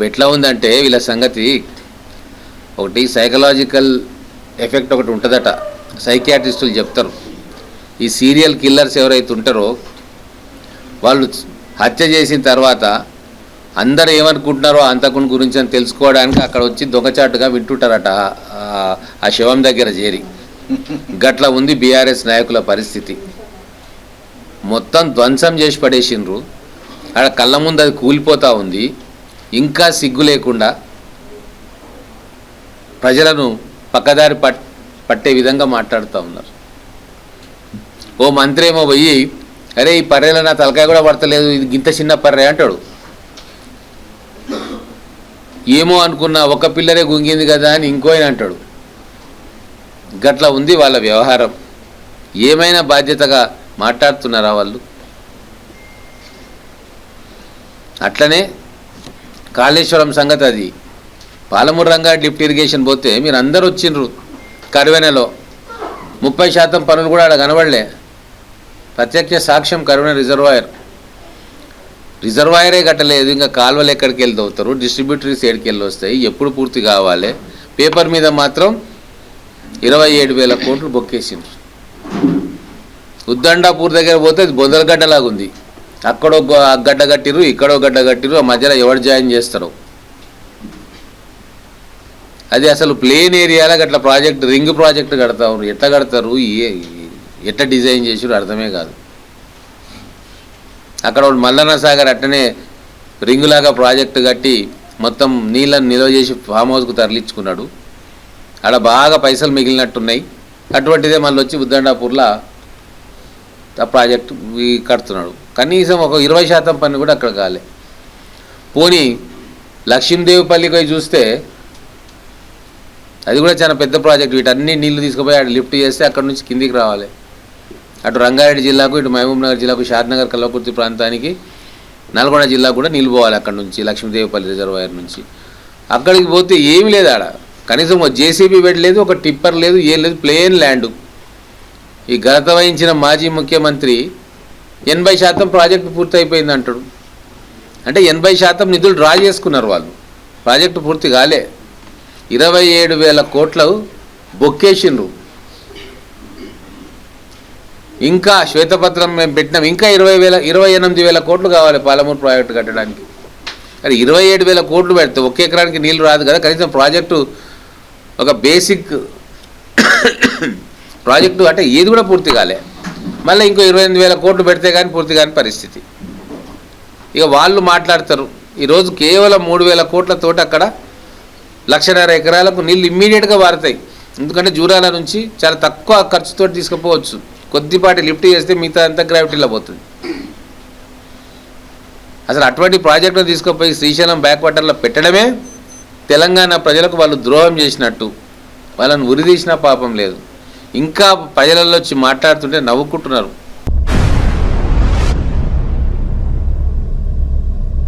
ఇప్పుడు ఎట్లా ఉందంటే వీళ్ళ సంగతి ఒకటి సైకలాజికల్ ఎఫెక్ట్ ఒకటి ఉంటుందట. సైకియాట్రిస్టులు చెప్తారు. ఈ సీరియల్ కిల్లర్స్ ఎవరైతే ఉంటారో వాళ్ళు హత్య చేసిన తర్వాత అందరు ఏమనుకుంటున్నారో అంతకుని గురించి అని తెలుసుకోవడానికి అక్కడ వచ్చి దొంగచాటుగా వింటుంటారట ఆ- శవం దగ్గర చేరి. గట్ల ఉంది బీఆర్ఎస్ నాయకుల పరిస్థితి. మొత్తం ధ్వంసం చేసి పడేసిండ్రు. ఆడ కళ్ళ ముందు అది కూలిపోతూ ఉంది. ఇంకా సిగ్గు లేకుండా ప్రజలను పక్కదారి పట్ పట్టే విధంగా మాట్లాడుతూ ఉన్నారు. ఓ మంత్రి ఏమో పోయి అరే ఈ పర్రెలో నా తలకాయ కూడా పడతలేదు ఇది ఇంత చిన్న పర్రె అంటాడు. ఏమో అనుకున్న ఒక పిల్లరే గుంగింది కదా అని ఇంకో ఆయన అంటాడు. గట్లా ఉంది వాళ్ళ వ్యవహారం. ఏమైనా బాధ్యతగా మాట్లాడుతున్నారా వాళ్ళు? అట్లనే కాళేశ్వరం సంగతి అది. పాలమూరు రంగా లిఫ్ట్ ఇరిగేషన్ పోతే మీరు అందరు వచ్చిండ్రు. కరువెనలో ముప్పై శాతం పనులు కూడా అక్కడ కనబడలే. ప్రత్యక్ష సాక్ష్యం కరువెన రిజర్వాయర్. రిజర్వాయరే కట్టలేదు ఇంకా కాలువలు ఎక్కడికి వెళ్ళి అవుతారు డిస్ట్రిబ్యూటరీస్ ఎక్కడికి వెళ్ళి వస్తాయి ఎప్పుడు పూర్తి కావాలి. పేపర్ మీద మాత్రం ఇరవై ఏడు వేల కోట్లు బొక్కేసిండ్రు. ఉద్దండాపూర్ దగ్గర పోతే అది బొందలగడ్డలాగా ఉంది అక్కడో గడ్డ కట్టిరు ఇక్కడో గడ్డ కట్టిరు ఆ మధ్యలో ఎవరు జాయిన్ చేస్తారు. అది అసలు ప్లేన్ ఏరియాలో అట్లా ప్రాజెక్ట్ రింగ్ ప్రాజెక్ట్ కడతారు ఎట్ట ఎట్లా కడతారు? ఏ ఎట్లా డిజైన్ చేసారు అర్థమే కాదు. అక్కడ మల్లన్న సాగర్ అట్టనే రింగులాగా ప్రాజెక్ట్ కట్టి మొత్తం నీళ్ళని నిల్వ చేసి ఫామ్ హౌస్కు తరలించుకున్నాడు ఆడ బాగా పైసలు మిగిలినట్టున్నాయి. అటువంటిదే మళ్ళీ వచ్చి ఉద్దండాపూర్లో ఆ ప్రాజెక్ట్ కడుతున్నాడు. కనీసం ఒక ఇరవై శాతం పని కూడా అక్కడ కాలే. పోనీ లక్ష్మీదేవిపల్లికి పోయి చూస్తే అది కూడా చాలా పెద్ద ప్రాజెక్ట్. వీటన్ని నీళ్ళు తీసుకుపోయి అటు లిఫ్ట్ చేస్తే అక్కడ నుంచి కిందికి రావాలి. అటు రంగారెడ్డి జిల్లాకు ఇటు మహబూబ్ నగర్ జిల్లాకు షాద్నగర్ కల్వకుర్తి ప్రాంతానికి నల్గొండ జిల్లాకు కూడా నీళ్ళు పోవాలి అక్కడ నుంచి లక్ష్మీదేవిపల్లి రిజర్వాయర్ నుంచి. అక్కడికి పోతే ఏమీ లేదు ఆడ. కనీసం ఒక జేసీబీ బెడ్ లేదు ఒక టిప్పర్ లేదు ఏం లేదు ప్లేన్ ల్యాండ్. ఈ గత వహించిన మాజీ ముఖ్యమంత్రి ఎనభై శాతం ప్రాజెక్టు పూర్తయిపోయింది అంటాడు. అంటే ఎనభై శాతం నిధులు డ్రా చేసుకున్నారు వాళ్ళు. ప్రాజెక్టు పూర్తి కాలే. ఇరవై ఏడు వేల కోట్లు బొక్కేసిండ్రు. ఇంకా శ్వేతపత్రం మేము పెట్టినాం. ఇంకా ఇరవై వేల ఇరవై ఎనిమిది వేల కోట్లు కావాలి పాలమూరు ప్రాజెక్టు కట్టడానికి. అది ఇరవై ఏడు వేల కోట్లు పెడితే ఒక ఎకరానికి నీళ్ళు రాదు కదా. కనీసం ప్రాజెక్టు ఒక బేసిక్ ప్రాజెక్టు అంటే ఏది కూడా పూర్తి కాలే. మళ్ళీ ఇంకో ఇరవై ఎనిమిది వేల కోట్లు పెడితే కానీ పూర్తి కాని పరిస్థితి. ఇక వాళ్ళు మాట్లాడతారు ఈరోజు కేవలం మూడు వేల కోట్లతోటి అక్కడ లక్షన్నర ఎకరాలకు నీళ్ళు ఇమ్మీడియట్గా వారుతాయి. ఎందుకంటే జూరాల నుంచి చాలా తక్కువ ఖర్చుతో తీసుకుపోవచ్చు. కొద్దిపాటి లిఫ్ట్ చేస్తే మిగతా అంతా గ్రావిటీలో పోతుంది. అసలు అటువంటి ప్రాజెక్టును తీసుకుపోయి శ్రీశైలం బ్యాక్ వాటర్లో పెట్టడమే తెలంగాణ ప్రజలకు వాళ్ళు ద్రోహం చేసినట్టు. వాళ్ళని ఉరిదీసిన పాపం లేదు. ఇంకా ప్రజలలో వచ్చి మాట్లాడుతుంటే నవ్వుకుంటున్నారు.